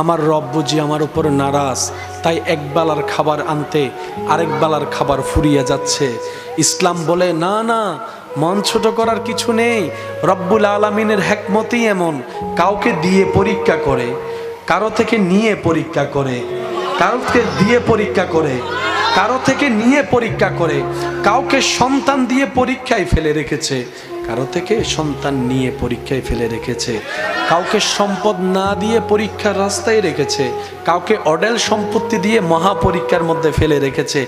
আমার রব বুঝি আমার উপর নারাজ, তাই এক বেলার খাবার আনতে আরেক বেলার খাবার ফুরিয়ে যাচ্ছে। ইসলাম বলে, না না, মন ছোট করার কিছু নেই, রব্বুল আলমিনের হ্যাকমতই এমন, কাউকে দিয়ে পরীক্ষা করে, কারও থেকে নিয়ে পরীক্ষা করে কারোকে দিয়ে পরীক্ষা করে, কারও থেকে নিয়ে পরীক্ষা করে, কাউকে সন্তান দিয়ে পরীক্ষায় ফেলে রেখেছে, কারও থেকে সন্তান নিয়ে পরীক্ষায় ফেলে রেখেছে। কাউকে সম্পদ না দিয়ে পরীক্ষার রাস্তায় রেখেছে, কাউকে অডেল সম্পত্তি দিয়ে মহা পরীক্ষার মধ্যে ফেলে রেখেছে।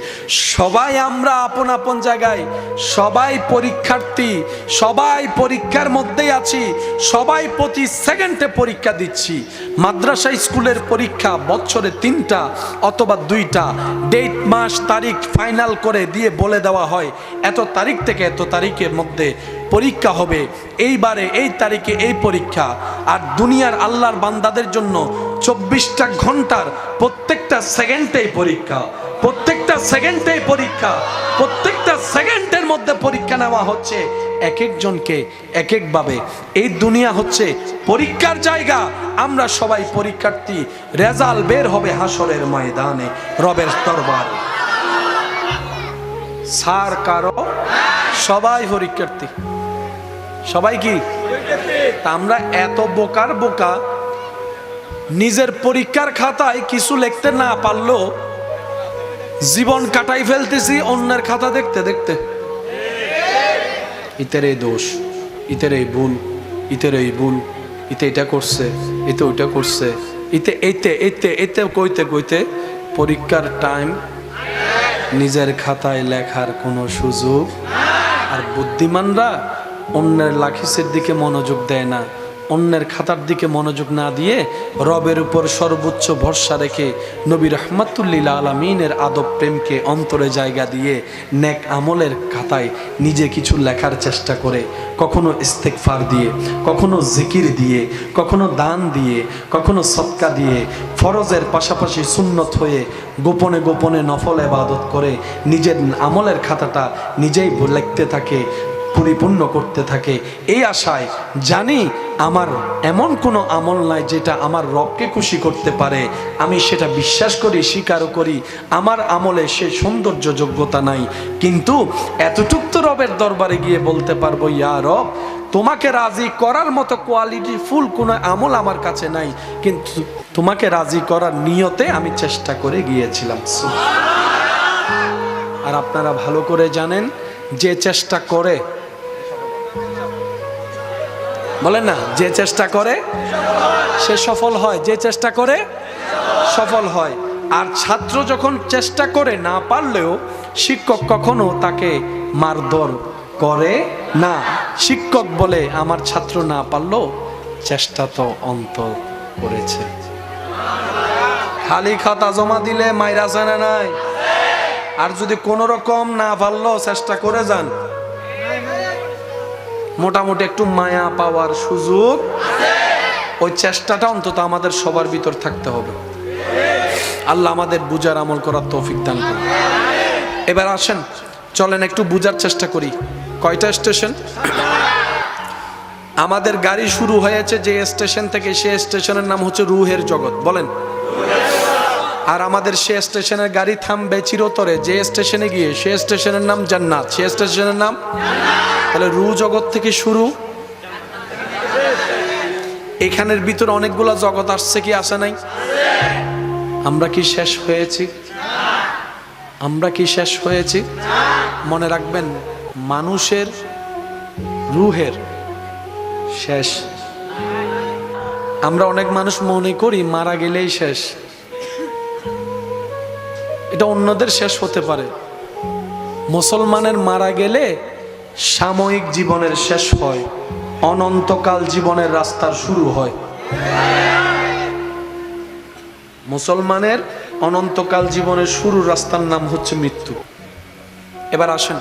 সবাই আমরা আপন আপন জায়গায়, সবাই পরীক্ষার্থী, সবাই পরীক্ষার মধ্যেই আছি, সবাই প্রতি সেকেন্ডে পরীক্ষা দিচ্ছি। মাদ্রাসা স্কুলের পরীক্ষা বছরে তিনটা অথবা দুইটা, ডেট, মাস, তারিখ ফাইনাল করে দিয়ে বলে দেওয়া হয়, এত তারিখ থেকে এত তারিখের মধ্যে পরীক্ষা হবে, এইবারে এই তারিখে এই পরীক্ষা। আর দুনিয়ার আল্লাহর বান্দাদের জন্য চব্বিশটা ঘণ্টার প্রত্যেকটা সেকেন্ডেই পরীক্ষা, প্রত্যেকটা সেকেন্ডেই পরীক্ষা, প্রত্যেকটা সেকেন্ডের মধ্যে পরীক্ষা নেওয়া হচ্ছে এক একজনকে এক একভাবে এই দুনিয়া হচ্ছে পরীক্ষার জায়গা। আমরা সবাই পরীক্ষার্থী, রেজাল্ট বের হবে হাসরের ময়দানে, রবের দরবারে। সার কারও? সবাই পরীক্ষার্থী। সবাই কি? আমরা এত বোকার বোকা, নিজের পরীক্ষার খাতায় কিছু লিখতে না পারলেও জীবন কাটাই ফেলতেছি অন্যের খাতা দেখতে দেখতে। ইতের এই দোষ, ইতের এই ভুল, ইতের এই ভুল, ইতে এটা করছে এতে ওইটা করছে, ইতে এইতে এতে এতে কইতে কইতে পরীক্ষার টাইম নিজের খাতায় লেখার কোনো সুযোগ আর বুদ্ধিমানরা অন্যের লাখিসের দিকে মনোযোগ দেয় না, অন্যের খাতার দিকে মনোযোগ না দিয়ে রবের উপর সর্বোচ্চ ভরসা রেখে নবী রহমাতুল্লিল আলমিনের আদব প্রেমকে অন্তরে জায়গা দিয়ে নেক আমলের খাতায় নিজে কিছু লেখার চেষ্টা করে, কখনো ইস্তেকফার দিয়ে, কখনো জিকির দিয়ে, কখনো দান দিয়ে, কখনো সৎকা দিয়ে, ফরজের পাশাপাশি সুন্নত হয়ে গোপনে গোপনে নফল এবাদত করে নিজের আমলের খাতাটা নিজেই লিখতে থাকে পরিপূর্ণ করতে থাকে। এই আশায় জানি আমার এমন কোনো আমল নাই যেটা আমার রবকে খুশি করতে পারে। আমি সেটা বিশ্বাস করি, স্বীকারও করি। আমার আমলে সে সৌন্দর্য যোগ্যতা নাই। কিন্তু এতটুক তো রবের দরবারে গিয়ে বলতে পারব, ইয়া রব, তোমাকে রাজি করার মতো কোয়ালিটি ফুল কোনো আমল আমার কাছে নাই। কিন্তু তোমাকে রাজি করার নিয়তে আমি চেষ্টা করে গিয়েছিলাম। আর আপনারা ভালো করে জানেন, যে চেষ্টা করে বলেন না, যে চেষ্টা করে, সে সফল হয়। যে চেষ্টা করে, সফল হয়। আর ছাত্র যখন চেষ্টা করে না পারলেও শিক্ষক কখনো তাকে মারধর করে না। শিক্ষক বলে, আমার ছাত্র না পারলেও চেষ্টা তো অন্ত করেছে। খালি খাতা জমা দিলে মাইরা জানা নাই? আর যদি কোনো রকম না পারল চেষ্টা করে যান মোটামুটি একটু মায়া পাওয়ার সুযোগ। ওই চেষ্টাটা অন্তত আমাদের সবার ভিতর থাকতে হবে। আল্লাহ আমাদের বুজার আমল করার তৌফিক দান করুন। এবার আসেন, চলেন একটু বুঝার চেষ্টা করি। কয়টা স্টেশন? আমাদের গাড়ি শুরু হয়েছে যে স্টেশন থেকে সে স্টেশনের নাম হচ্ছে রুহের জগৎ। বলেন। আর আমাদের সে স্টেশনের গাড়ি থামবে চিরতরে। যে স্টেশনে গিয়ে, সে স্টেশনের নাম জান্নাত। সে স্টেশনের নাম? তাহলে রু জগৎ থেকে শুরু। এখানের ভিতরে অনেকগুলো জগৎ আসছে কি, আসে নাই? আমরা কি শেষ হয়েছি? আমরা কি শেষ হয়েছি? মনে রাখবেন, মানুষের রুহের শেষ। আমরা অনেক মানুষ মনে করি মারা গেলেই শেষ। এটা অন্যদের শেষ হতে পারে। মুসলমানের মারা গেলে সাময়িক জীবনের শেষ হয়, অনন্তকাল জীবনের রাস্তার শুরু হয়। মুসলমানের অনন্তকাল জীবনের শুরুর রাস্তার নাম হচ্ছে মৃত্যু। এবার আসেন,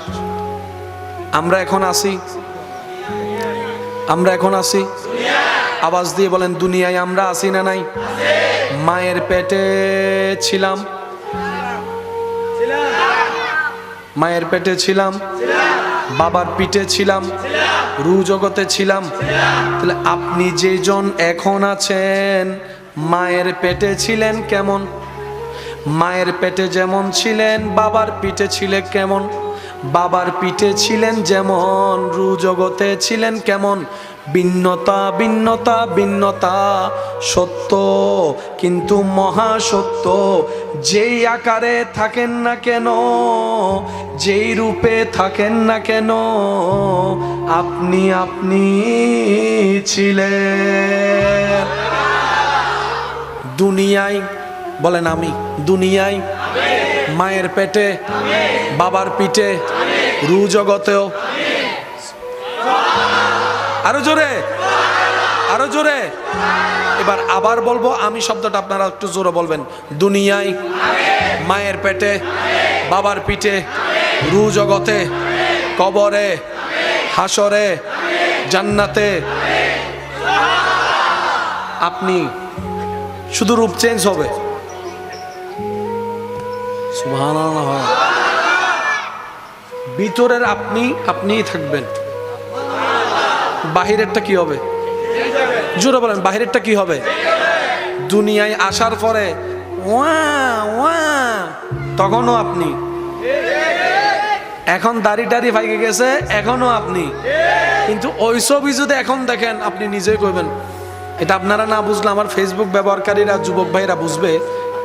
আমরা এখন আসি আমরা এখন আসি আওয়াজ দিয়ে বলেন, দুনিয়ায় আমরা আসি না নাই? মায়ের পেটে ছিলাম। মায়ের পেটে ছিলাম, বাবার পিঠে ছিলাম, রু জগতে ছিলাম। তাহলে আপনি যেজন এখন আছেন, মায়ের পেটে ছিলেন কেমন? মায়ের পেটে যেমন ছিলেন, বাবার পিঠে ছিলে কেমন? বাবার পিঠে ছিলেন যেমন রু জগতে ছিলেন কেমন? ভিন্নতা ভিন্নতা ভিন্নতা, সত্য, কিন্তু মহা সত্য। যেই আকারে থাকেন না কেন, যেই রূপে থাকেন না কেন, আপনি আপনি ছিলেন। দুনিয়ায়, বলেন আমি, দুনিয়ায় মায়ের পেটে, বাবার পিঠে, রু জগতেও। আরও জোরে আরও জোরে। এবার আবার বলব, আমি শব্দটা আপনারা একটু জোরে বলবেন। দুনিয়ায় মায়ের পেটে, বাবার পিঠে, রু জগতে, কবরে, হাসরে, জান্নাতে। আপনি শুধু রূপ চেঞ্জ হবে। ভিতরের আপনি, আপনিই থাকবেন। বাহিরেরটা কি হবে? জোরে বলেন, বাহিরেরটা কি হবে? দুনিয়ায় আসার পরে তখনও আপনি। এখন দাড়ি টাড়ি ফাইকে গেছে এখনও আপনি। কিন্তু ওই ছবি যদি এখন দেখেন, আপনি নিজেই কইবেন। এটা আপনারা না বুঝলে আমার ফেসবুক ব্যবহারকারীরা, যুবক ভাইরা বুঝবে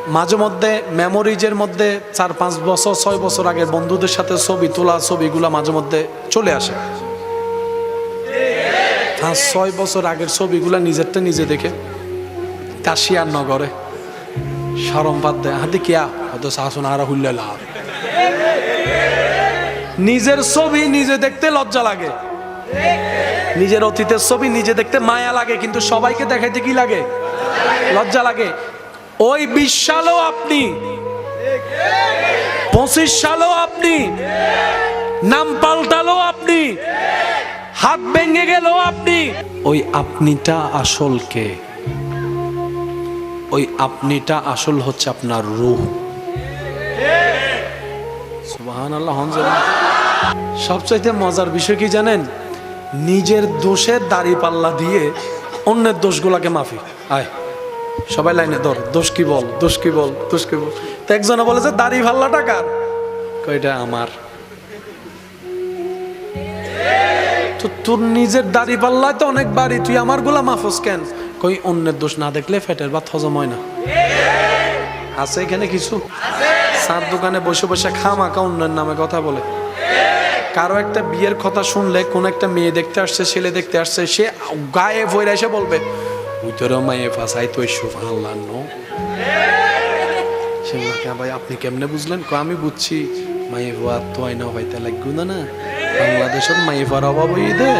মাঝে মধ্যে মেমোরিজের মধ্যে চার পাঁচ বছর, ছয় বছর আগে বন্ধুদের সাথে ছবি তোলা, ছবিগুলো মাঝে মধ্যে চলে আসে। পাঁচ ছয় বছর আগের ছবিগুলো নিজেরটা নিজে দেখে কাশিয়ার নগরে সরম বাদ দেয় হাতে কিয়া হয়তো শাসন আর হুল্লে লাভ। নিজের ছবি নিজে দেখতে লজ্জা লাগে। নিজের অতীতের ছবি নিজে দেখতে মায়া লাগে, কিন্তু সবাইকে দেখাইতে কি লাগে? লজ্জা লাগে। ওই বিশ সালও আপনি। পঁচিশ সালও আপনি। নাম পাল্টালো আপনি। হাত ভেঙে গেল আপনি। ওই আপনিটা আসল কে? ওই আপনিটা আসল হচ্ছে আপনার রূহ। সবচাইতে মজার বিষয় কি জানেন? নিজের দোষের দাড়ি পাল্লা দিয়ে অন্যের দোষগুলাকে মাফি। আয়। সবাই লাইনে ধর, দোষ কি বল, দোষ কি বল, দোষ কি বল? তো একজনে বলে যে, দাড়ি পাল্লাটা কার? কয়টা আমার। তো তোর নিজের দাড়ি পাল্লায় তো অনেক বাড়ি, তুই আমারগুলা মাফস কেন? কই, অন্যের দোষ না দেখলে ফেটের ভাত হজম হয় না। আছে এখানে কিছু? সার দোকানে বসে বসে খামাকা অন্যের নামে কথা বলে। কারও একটা বিয়ের কথা শুনলে, কোন একটা মেয়ে দেখতে আসছে, ছেলে দেখতে আসছে, সে গায়ে ভরে এসে বলবে মায়ে ফাঁসাই তো সুফান আল্লাহ সে ভাই আপনি কেমনে বুঝলেন কয়, আমি বুঝছি মায়ে ভুয়া তো আইনা হইতে লাগবে না না বাংলাদেশের মায়ে ভুয়ার অভাব দে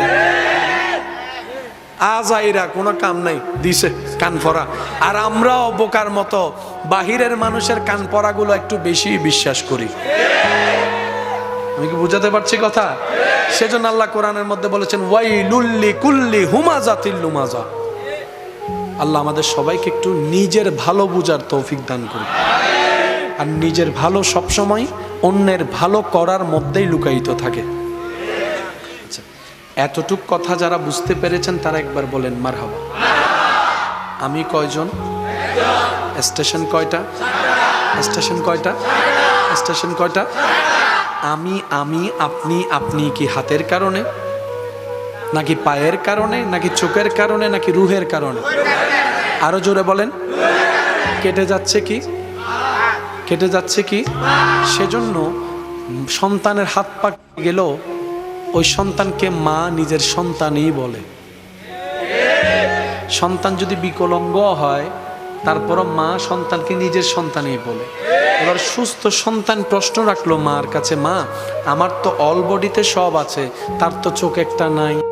আজ আইরা কোনো কাম নাই দিছে কান পরা আর আমরাও বোকার মতো বাহিরের মানুষের কান পরাগুলো একটু বেশি বিশ্বাস করি আমি কি বুঝাতে পারছি কথা? সেজন্য আল্লাহ কোরআনের মধ্যে বলেছেন ওয়াই লুল্লি কুল্লি হুমাজা লুমাজা। আল্লাহ আমাদের সবাইকে একটু নিজের ভালো বুঝার তৌফিক দান করুন আর নিজের ভালো সবসময় অন্যের ভালো করার মধ্যেই লুকায়িত থাকে। আচ্ছা, এতটুক কথা যারা বুঝতে পেরেছেন তারা একবার বলেন মার হাবা আমি কয়জন? স্টেশন কয়টা? স্টেশন কয়টা? স্টেশন কয়টা? আমি আমি আপনি আপনি কি হাতের কারণে? নাকি পায়ের কারণে, নাকি চোখের কারণে, নাকি রুহের কারণে? আরও জোরে বলেন। কেটে যাচ্ছে কি? কেটে যাচ্ছে কি? সেজন্য সন্তানের হাত পা গেল ওই সন্তানকে মা নিজের সন্তানই বলে। সন্তান যদি বিকলঙ্গ হয়, তারপরও মা সন্তানকে নিজের সন্তানই বলে। এবার সুস্থ সন্তান প্রশ্ন রাখল মার কাছে, মা, আমার তো অল বডিতে সব আছে, তার তো চোখ একটা নাই।